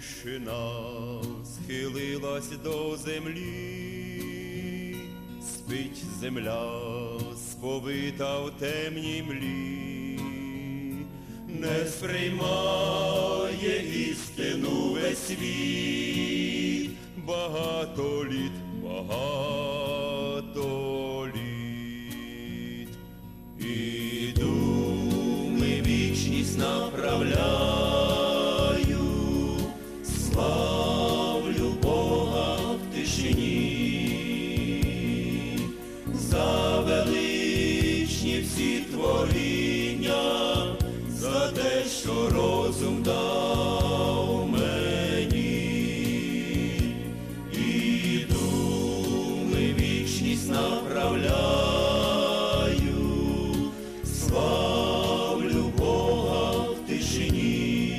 Дівчина схилилась до землі, спить земля, сповита в темній млі, не сприймає істину весь світ, багато літ, багато літ. І думи вічність направляю, вічність направляю, славлю Бога в тишині,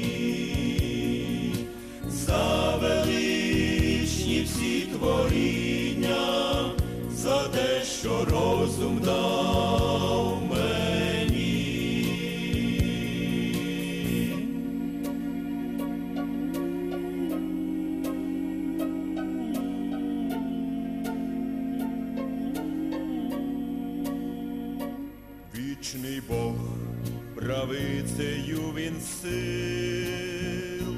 за величні всі творіння, Вічний Бог, правицею він сил,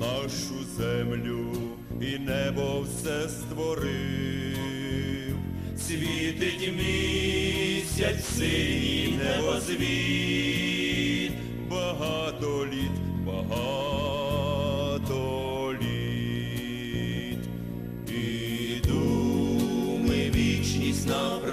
нашу землю і небо все створив, світить місяць синій небозвід, багато літ, багато літ, і думи вічність направляю,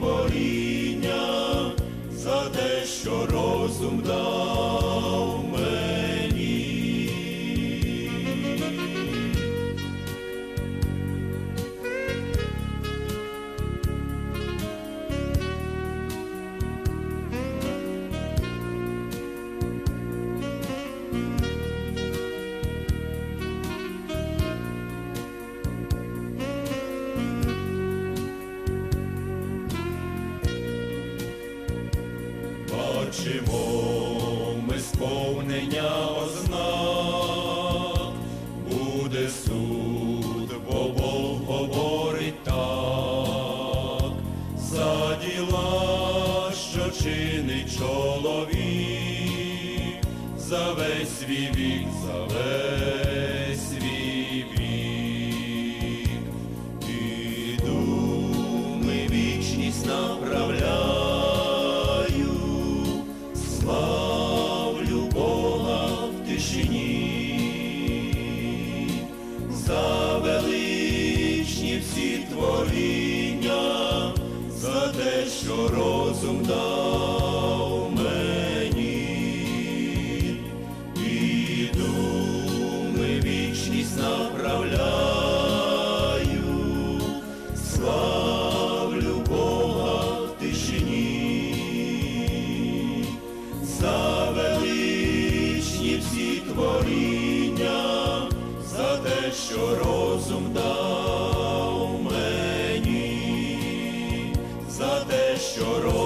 творіння, за те, що розум дав Бачимо ми сповнення ознак, буде суд, бо Бог говорить так, за діла, що чинить чоловік, за весь свій вік, за весь свій вік, і думи вічність направляю, що розум дав мені, і думи вічність направляю, славлю Бога в тишині, за величні всі творіння, за те, що розум дав Your own.